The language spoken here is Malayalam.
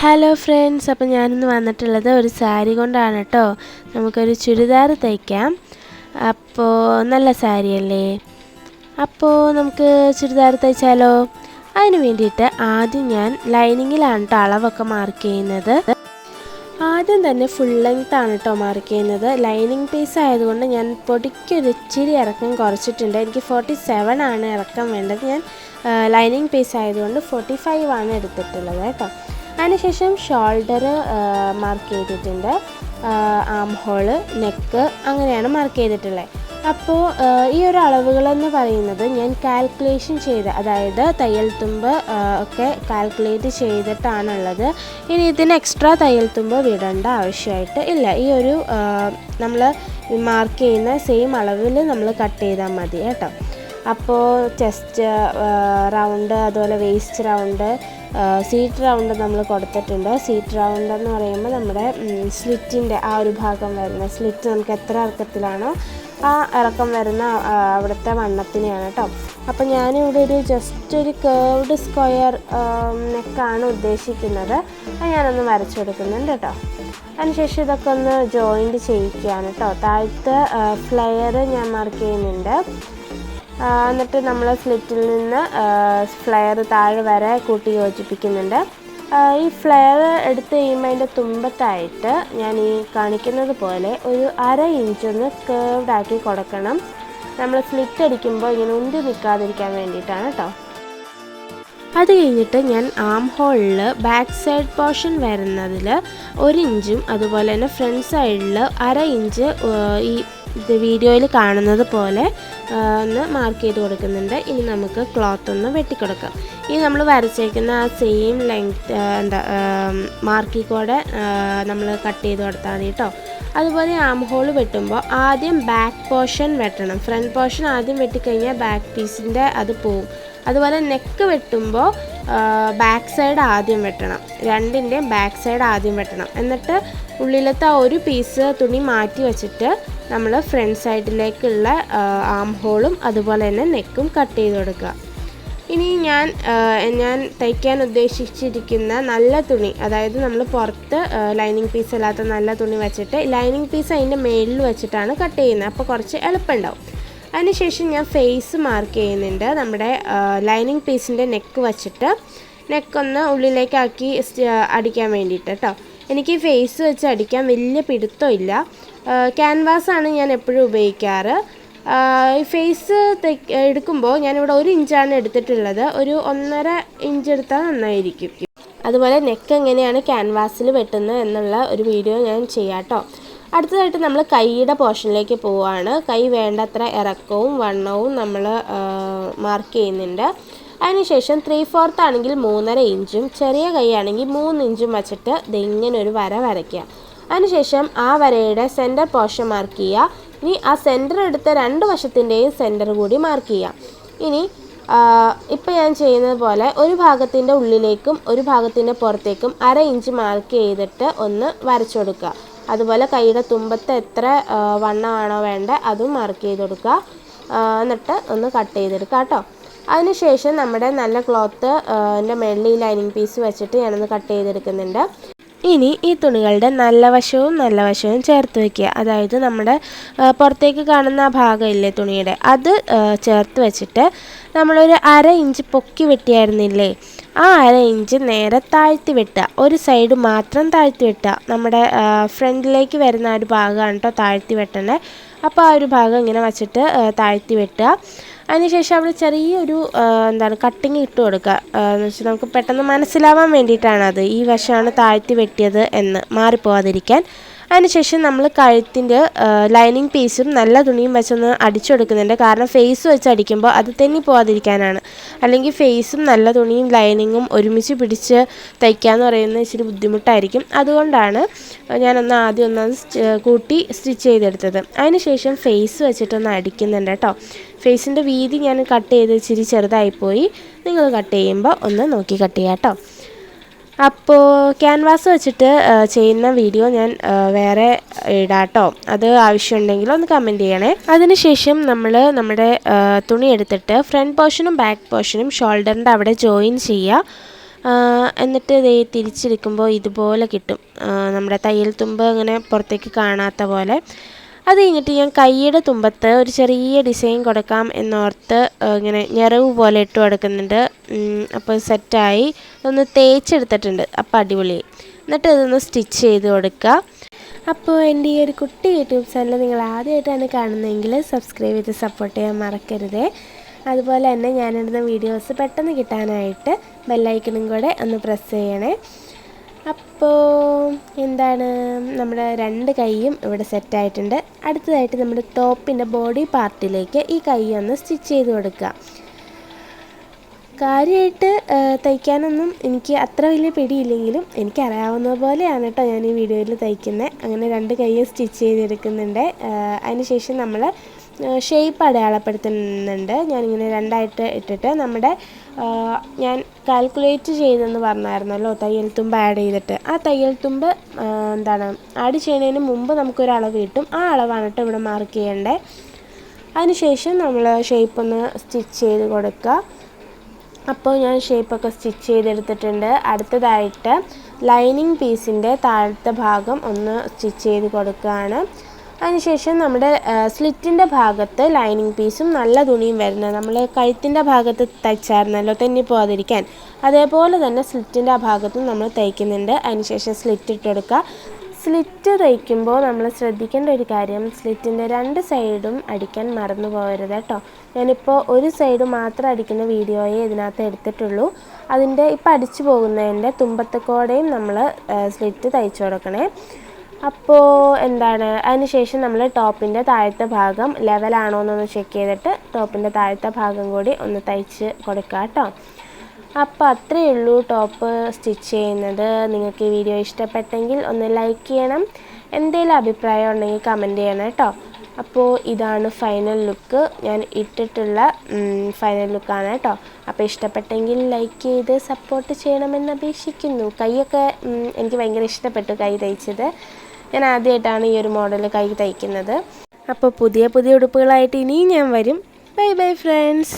ഹലോ ഫ്രണ്ട്സ് അപ്പോൾ ഞാനിന്ന് വന്നിട്ടുള്ളത് ഒരു സാരി കൊണ്ടാണ് കേട്ടോ നമുക്കൊരു ചുരിദാർ തയ്ക്കാം. അപ്പോൾ നല്ല സാരിയല്ലേ? അപ്പോൾ നമുക്ക് ചുരിദാർ തയ്ച്ചാലോ? അതിന് വേണ്ടിയിട്ട് ആദ്യം ഞാൻ ലൈനിങ്ങിലാണ് കേട്ടോ അളവൊക്കെ മാർക്ക് ചെയ്യുന്നത്. ആദ്യം തന്നെ ഫുൾ ലെങ്ത് ആണ് കേട്ടോ മാർക്ക് ചെയ്യുന്നത്. ലൈനിങ് പീസ് ആയതുകൊണ്ട് ഞാൻ പൊടിക്കൊരു ഇച്ചിരി ഇറക്കം കുറച്ചിട്ടുണ്ട്. എനിക്ക് ഫോർട്ടി സെവൻ ആണ് ഇറക്കം വേണ്ടത്. ഞാൻ ലൈനിങ് പീസ് ആയതുകൊണ്ട് ഫോർട്ടി ഫൈവ് ആണ് എടുത്തിട്ടുള്ളത് കേട്ടോ അതിനുശേഷം ഷോൾഡർ മാർക്ക് ചെയ്തിട്ടുണ്ട്. ആം ഹോൾ നെക്ക് അങ്ങനെയാണ് മാർക്ക് ചെയ്തിട്ടുള്ളത് അപ്പോൾ ഈ ഒരു അളവുകളെന്ന് പറയുന്നത് ഞാൻ കാൽക്കുലേഷൻ ചെയ്ത് അതായത് തയ്യൽ തുമ്പ് ഒക്കെ കാൽക്കുലേറ്റ് ചെയ്തിട്ടാണുള്ളത്. ഇനി ഇതിന് എക്സ്ട്രാ തയ്യൽ തുമ്പ് വിടേണ്ട ആവശ്യമായിട്ട് ഇല്ല. ഈ ഒരു നമ്മൾ മാർക്ക് ചെയ്യുന്ന സെയിം അളവിൽ നമ്മൾ കട്ട് ചെയ്താൽ മതി കേട്ടോ. അപ്പോൾ ചെസ്റ്റ് റൗണ്ട് അതുപോലെ വേസ്റ്റ് റൗണ്ട് സീറ്റ് റൗണ്ട് നമ്മൾ കൊടുത്തിട്ടുണ്ട്. സീറ്റ് റൗണ്ട് എന്ന് പറയുമ്പോൾ നമ്മുടെ സ്ലിറ്റിന്റെ ആ ഒരു ഭാഗം വരുന്ന സ്ലിറ്റ് നമുക്ക് എത്ര ഇറക്കത്തിലാണോ ആ ഇറക്കം വരുന്ന അവിടുത്തെ വണ്ണത്തിനെയാണ് കേട്ടോ അപ്പം ഞാനിവിടെ ഒരു ജസ്റ്റ് ഒരു കേർവ്ഡ് സ്ക്വയർ നെക്കാണ് ഉദ്ദേശിക്കുന്നത്. അത് ഞാനൊന്ന് വരച്ചു കൊടുക്കുന്നുണ്ട് കേട്ടോ അതിനുശേഷം ഇതൊക്കെ ഒന്ന് ജോയിന്റ് ചെയ്യിക്കുകയാണ് കേട്ടോ താഴത്തെ ഫ്ലെയർ ഞാൻ മാർക്ക് ചെയ്യുന്നുണ്ട്. എന്നിട്ട് നമ്മൾ സ്ലിറ്റിൽ നിന്ന് ഫ്ലെയർ താഴെ വരെ കൂട്ടി യോജിപ്പിക്കുന്നുണ്ട്. ഈ ഫ്ലെയർ എടുത്ത് കഴിയുമ്പോൾ അതിന്റെ തുമ്പത്തായിട്ട് ഞാൻ ഈ കാണിക്കുന്നത് പോലെ ഒരു അര ഇഞ്ചൊന്ന് ആക്കി കൊടുക്കണം. നമ്മൾ സ്ലിറ്റ് അടിക്കുമ്പോൾ ഇങ്ങനെ ഉന്തി നിൽക്കാതിരിക്കാൻ വേണ്ടിയിട്ടാണ് കേട്ടോ അത് കഴിഞ്ഞിട്ട് ഞാൻ ആം ഹോളിൽ ബാക്ക് സൈഡ് പോർഷൻ വരുന്നതിൽ ഒരു ഇഞ്ചും അതുപോലെ തന്നെ ഫ്രണ്ട് സൈഡിൽ അര ഇഞ്ച് ഈ ഇത് വീഡിയോയിൽ കാണുന്നത് പോലെ ഒന്ന് മാർക്ക് ചെയ്ത് കൊടുക്കുന്നുണ്ട്. ഇനി നമുക്ക് ക്ലോത്ത് ഒന്ന് വെട്ടിക്കൊടുക്കാം ഇനി നമ്മൾ വരച്ചേക്കുന്ന ആ സെയിം ലെങ്ത് എന്താ മാർക്കിൽ കൂടെ നമ്മൾ കട്ട് ചെയ്ത് കൊടുത്താൽ മതി കേട്ടോ അതുപോലെ ആം ഹോൾ വെട്ടുമ്പോൾ ആദ്യം ബാക്ക് പോർഷൻ വെട്ടണം. ഫ്രണ്ട് പോർഷൻ ആദ്യം വെട്ടിക്കഴിഞ്ഞാൽ ബാക്ക് പീസിന്റെ അത് പോവും. അതുപോലെ നെക്ക് വെട്ടുമ്പോൾ ബാക്ക് സൈഡ് ആദ്യം വെട്ടണം. രണ്ടിന്റെയും ബാക്ക് സൈഡ് ആദ്യം വെട്ടണം. എന്നിട്ട് ഉള്ളിലത്തെ ഒരു പീസ് തുണി മാറ്റി വെച്ചിട്ട് നമ്മൾ ഫ്രണ്ട് സൈഡിലേക്കുള്ള ആം ഹോളും അതുപോലെ തന്നെ നെക്കും കട്ട് ചെയ്ത് കൊടുക്കുക. ഇനി ഞാൻ ഞാൻ തയ്ക്കാൻ ഉദ്ദേശിച്ചിരിക്കുന്ന നല്ല തുണി അതായത് നമ്മൾ പുറത്ത് ലൈനിങ് പീസ് അല്ലാത്ത നല്ല തുണി വെച്ചിട്ട് ലൈനിങ് പീസ് അതിന്റെ മേളിൽ വെച്ചിട്ടാണ് കട്ട് ചെയ്യുന്നത്. അപ്പോൾ കുറച്ച് എളുപ്പമുണ്ടാവും. അതിനുശേഷം ഞാൻ ഫേസ് മാർക്ക് ചെയ്യുന്നുണ്ട്. നമ്മുടെ ലൈനിങ് പീസിന്റെ നെക്ക് വച്ചിട്ട് നെക്കൊന്ന് ഉള്ളിലേക്കാക്കി അടിക്കാൻ വേണ്ടിയിട്ട് കേട്ടോ എനിക്ക് ഫേസ് വെച്ച് അടിക്കാൻ വലിയ പിടുത്തമില്ല ക്യാൻവാസാണ് ഞാൻ എപ്പോഴും ഉപയോഗിക്കാറ്. ഫേസ് എടുക്കുമ്പോൾ ഞാനിവിടെ ഒരു ഇഞ്ചാണ് എടുത്തിട്ടുള്ളത്. ഒരു ഒന്നര ഇഞ്ച് എടുത്താൽ നന്നായിരിക്കും. അതുപോലെ നെക്ക് എങ്ങനെയാണ് ക്യാൻവാസിൽ വെട്ടുന്നത് എന്നുള്ള ഒരു വീഡിയോ ഞാൻ ചെയ്യാം അടുത്തതായിട്ട് നമ്മൾ കൈയുടെ പോർഷനിലേക്ക് പോവുകയാണ് കൈ വേണ്ടത്ര ഇറക്കവും വണ്ണവും നമ്മൾ മാർക്ക് ചെയ്യുന്നുണ്ട്. അതിനുശേഷം ത്രീ ഫോർത്ത് ആണെങ്കിൽ മൂന്നര ഇഞ്ചും ചെറിയ കൈ ആണെങ്കിൽ മൂന്ന് ഇഞ്ചും വെച്ചിട്ട് ഇങ്ങനെ ഒരു വര വരയ്ക്കുക. അതിനുശേഷം ആ വരയുടെ സെന്റർ പോർഷൻ മാർക്ക് ചെയ്യുക. ഇനി ആ സെന്റർ എടുത്ത രണ്ട് വശത്തിന്റെയും സെന്റർ കൂടി മാർക്ക് ചെയ്യുക. ഇനി ഇപ്പം ഞാൻ ചെയ്യുന്നത് പോലെ ഒരു ഭാഗത്തിന്റെ ഉള്ളിലേക്കും ഒരു ഭാഗത്തിന്റെ പുറത്തേക്കും അര ഇഞ്ച് മാർക്ക് ചെയ്തിട്ട് ഒന്ന് വരച്ചു കൊടുക്കുക അതുപോലെ കൈയുടെ തുമ്പത്ത് എത്ര വണ്ണമാണോ വേണ്ടത് അതും മാർക്ക് ചെയ്ത് കൊടുക്കുക എന്നിട്ട് ഒന്ന് കട്ട് ചെയ്തെടുക്കുക കേട്ടോ. അതിനുശേഷം നമ്മുടെ നല്ല ക്ലോത്ത് എന്റെ മെള്ളി ലൈനിങ് പീസ് വെച്ചിട്ട് ഞാനൊന്ന് കട്ട് ചെയ്തെടുക്കുന്നുണ്ട്. ഇനി ഈ തുണികളുടെ നല്ല വശവും നല്ല വശവും ചേർത്ത് വയ്ക്കുക അതായത് നമ്മുടെ പുറത്തേക്ക് കാണുന്ന ഭാഗമില്ലേ തുണിയുടെ? അത് ചേർത്ത് വെച്ചിട്ട് നമ്മളൊരു അര ഇഞ്ച് പൊക്കി വെട്ടിയായിരുന്നില്ലേ? ആ അര ഇഞ്ച് നേരെ താഴ്ത്തി വെട്ടുക. ഒരു സൈഡ് മാത്രം താഴ്ത്തി വെട്ടുക. നമ്മുടെ ഫ്രണ്ടിലേക്ക് വരുന്ന ഒരു ഭാഗമാണ് കേട്ടോ താഴ്ത്തി വെട്ടണേ. അപ്പോൾ ആ ഒരു ഭാഗം ഇങ്ങനെ വച്ചിട്ട് താഴ്ത്തി വെട്ടുക. അതിനുശേഷം അവിടെ ചെറിയൊരു എന്താണ് കട്ടിങ് ഇട്ട് കൊടുക്കുക. എന്ന് വെച്ചാൽ നമുക്ക് പെട്ടെന്ന് മനസ്സിലാവാൻ വേണ്ടിയിട്ടാണ് അത് ഈ വശമാണ് താഴ്ത്തി വെട്ടിയത് എന്ന് മാറിപ്പോവാതിരിക്കാൻ. അതിനുശേഷം നമ്മൾ കഴുത്തിന്റെ ലൈനിങ് പീസും നല്ല തുണിയും വെച്ചൊന്ന് അടിച്ചു കൊടുക്കുന്നുണ്ട് കാരണം ഫേസ് വെച്ച് അടിക്കുമ്പോൾ അത് തെന്നി പോവാതിരിക്കാനാണ്. അല്ലെങ്കിൽ ഫേസും നല്ല തുണിയും ലൈനിങ്ങും ഒരുമിച്ച് പിടിച്ച് തയ്ക്കാമെന്ന് പറയുന്നത് ഇച്ചിരി ബുദ്ധിമുട്ടായിരിക്കും. അതുകൊണ്ടാണ് ഞാനൊന്ന് ആദ്യം ഒന്ന് കൂട്ടി സ്റ്റിച്ച് ചെയ്തെടുത്തത്. അതിനുശേഷം ഫേസ് വെച്ചിട്ടൊന്ന് അടിക്കുന്നുണ്ട് കേട്ടോ. ഫേസിന്റെ വീതി ഞാൻ കട്ട് ചെയ്ത് ഇച്ചിരി ചെറുതായിപ്പോയി. നിങ്ങൾ കട്ട് ചെയ്യുമ്പോൾ ഒന്ന് നോക്കി കട്ട് ചെയ്യാം കേട്ടോ. അപ്പോൾ ക്യാൻവാസ് വെച്ചിട്ട് ചെയ്യുന്ന വീഡിയോ ഞാൻ വേറെ ഇടാട്ടോ. അത് ആവശ്യമുണ്ടെങ്കിൽ ഒന്ന് കമന്റ് ചെയ്യണേ. അതിനുശേഷം നമ്മൾ നമ്മുടെ തുണി എടുത്തിട്ട് ഫ്രണ്ട് പോർഷനും ബാക്ക് പോർഷനും ഷോൾഡറിന്റെ അവിടെ ജോയിൻ ചെയ്യുക. എന്നിട്ട് ഇത് തിരിച്ചിരിക്കുമ്പോൾ ഇതുപോലെ കിട്ടും. നമ്മുടെ തയ്യൽ തുമ്പ് അങ്ങനെ പുറത്തേക്ക് കാണാത്ത പോലെ. അത് കഴിഞ്ഞിട്ട് ഞാൻ കൈയുടെ തുമ്പത്ത് ഒരു ചെറിയ ഡിസൈൻ കൊടുക്കാം എന്നോർത്ത് ഇങ്ങനെ ഞെറവ് പോലെ ഇട്ട് കൊടുക്കുന്നുണ്ട്. അപ്പോൾ സെറ്റായി. ഒന്ന് തേച്ചെടുത്തിട്ടുണ്ട് അപ്പോൾ അടിപൊളി. എന്നിട്ട് ഇതൊന്ന് സ്റ്റിച്ച് ചെയ്ത് കൊടുക്കുക. അപ്പോൾ എന്റെ ഈ ഒരു കുട്ടി യൂട്യൂബ് ചാനൽ നിങ്ങൾ ആദ്യമായിട്ടാണ് കാണുന്നതെങ്കിൽ സബ്സ്ക്രൈബ് ചെയ്ത് സപ്പോർട്ട് ചെയ്യാൻ മറക്കരുതേ. അതുപോലെ തന്നെ ഞാനിടുന്ന വീഡിയോസ് പെട്ടെന്ന് കിട്ടാനായിട്ട് ബെല്ലൈക്കണും കൂടെ ഒന്ന് പ്രസ് ചെയ്യണേ. അപ്പോൾ എന്താണ്? നമ്മുടെ രണ്ട് കൈയും ഇവിടെ സെറ്റായിട്ടുണ്ട് അടുത്തതായിട്ട് നമ്മുടെ ടോപ്പിന്റെ ബോഡി പാർട്ടിലേക്ക് ഈ കൈ ഒന്ന് സ്റ്റിച്ച് ചെയ്ത് കൊടുക്കുക. കാര്യമായിട്ട് തയ്ക്കാനൊന്നും എനിക്ക് അത്ര വലിയ പിടിയില്ലെങ്കിലും എനിക്കറിയാവുന്ന പോലെയാണ് കേട്ടോ ഞാൻ ഈ വീഡിയോയിൽ തയ്ക്കുന്നത് അങ്ങനെ രണ്ട് കൈയും സ്റ്റിച്ച് ചെയ്തെടുക്കുന്നുണ്ട്. അതിനുശേഷം നമ്മൾ ഷേപ്പ് അടയാളപ്പെടുത്തുന്നുണ്ട്. ഞാനിങ്ങനെ രണ്ടായിട്ട് ഇട്ടിട്ട് നമ്മുടെ ഞാൻ കാൽക്കുലേറ്റ് ചെയ്തെന്ന് പറഞ്ഞായിരുന്നല്ലോ തയ്യൽ തുമ്പ് ആഡ് ചെയ്തിട്ട്. ആ തയ്യൽ തുമ്പ് എന്താണ് ആഡ് ചെയ്യുന്നതിന് മുമ്പ് നമുക്കൊരു അളവ് കിട്ടും. ആ അളവാണ് കേട്ടോ ഇവിടെ മാർക്ക് ചെയ്യേണ്ടത് അതിനുശേഷം നമ്മൾ ഷേപ്പ് ഒന്ന് സ്റ്റിച്ച് ചെയ്ത് കൊടുക്കുക. അപ്പോൾ ഞാൻ ഷേപ്പൊക്കെ സ്റ്റിച്ച് ചെയ്തെടുത്തിട്ടുണ്ട്. അടുത്തതായിട്ട് ലൈനിങ് പീസിന്റെ താഴത്തെ ഭാഗം ഒന്ന് സ്റ്റിച്ച് ചെയ്ത് കൊടുക്കുകയാണ്. അതിനുശേഷം നമ്മുടെ സ്ലിറ്റിന്റെ ഭാഗത്ത് ലൈനിങ് പീസും നല്ല തുണിയും വരുന്നത്. നമ്മൾ കഴുത്തിന്റെ ഭാഗത്ത് തയ്ച്ചായിരുന്നല്ലോ തെന്നി പോകാതിരിക്കാൻ അതേപോലെ തന്നെ സ്ലിറ്റിന്റെ ആ ഭാഗത്തും നമ്മൾ തയ്ക്കുന്നുണ്ട്. അതിനുശേഷം സ്ലിറ്റ് ഇട്ടെടുക്കുക. സ്ലിറ്റ് തയ്ക്കുമ്പോൾ നമ്മൾ ശ്രദ്ധിക്കേണ്ട ഒരു കാര്യം സ്ലിറ്റിന്റെ രണ്ട് സൈഡും അടിക്കാൻ മറന്നു പോകരുത് കേട്ടോ. ഞാനിപ്പോൾ ഒരു സൈഡ് മാത്രം അടിക്കുന്ന വീഡിയോയെ ഇതിനകത്ത് എടുത്തിട്ടുള്ളൂ. അതിന്റെ ഇപ്പം അടിച്ചു പോകുന്നതിന്റെ തുമ്പത്തക്കോടെയും നമ്മൾ സ്ലിറ്റ് തയ്ച്ചു കൊടുക്കണേ. അപ്പോൾ എന്താണ്? അതിനുശേഷം നമ്മൾ ടോപ്പിന്റെ താഴത്തെ ഭാഗം ലെവലാണോ എന്നൊന്ന് ചെക്ക് ചെയ്തിട്ട് ടോപ്പിന്റെ താഴത്തെ ഭാഗം കൂടി ഒന്ന് തയ്ച്ച് കൊടുക്കുക കേട്ടോ അപ്പോൾ അത്രയേ ഉള്ളൂ ടോപ്പ് സ്റ്റിച്ച് ചെയ്യുന്നത്. നിങ്ങൾക്ക് ഈ വീഡിയോ ഇഷ്ടപ്പെട്ടെങ്കിൽ ഒന്ന് ലൈക്ക് ചെയ്യണം. എന്തെങ്കിലും അഭിപ്രായം ഉണ്ടെങ്കിൽ കമന്റ് ചെയ്യണം കേട്ടോ അപ്പോൾ ഇതാണ് ഫൈനൽ ലുക്ക് ഞാൻ ഇട്ടിട്ടുള്ള ഫൈനൽ ലുക്കാണ് കേട്ടോ അപ്പോൾ ഇഷ്ടപ്പെട്ടെങ്കിൽ ലൈക്ക് ചെയ്ത് സപ്പോർട്ട് ചെയ്യണമെന്ന് അപേക്ഷിക്കുന്നു. കൈയൊക്കെ എനിക്ക് ഭയങ്കര ഇഷ്ടപ്പെട്ടു കൈ തയ്ച്ചത്. ഞാൻ ആദ്യമായിട്ടാണ് ഈ ഒരു മോഡൽ കൈ തയ്ക്കുന്നത്. അപ്പോൾ പുതിയ പുതിയ ഉടുപ്പുകളായിട്ട് ഇനിയും ഞാൻ വരും. Bye bye friends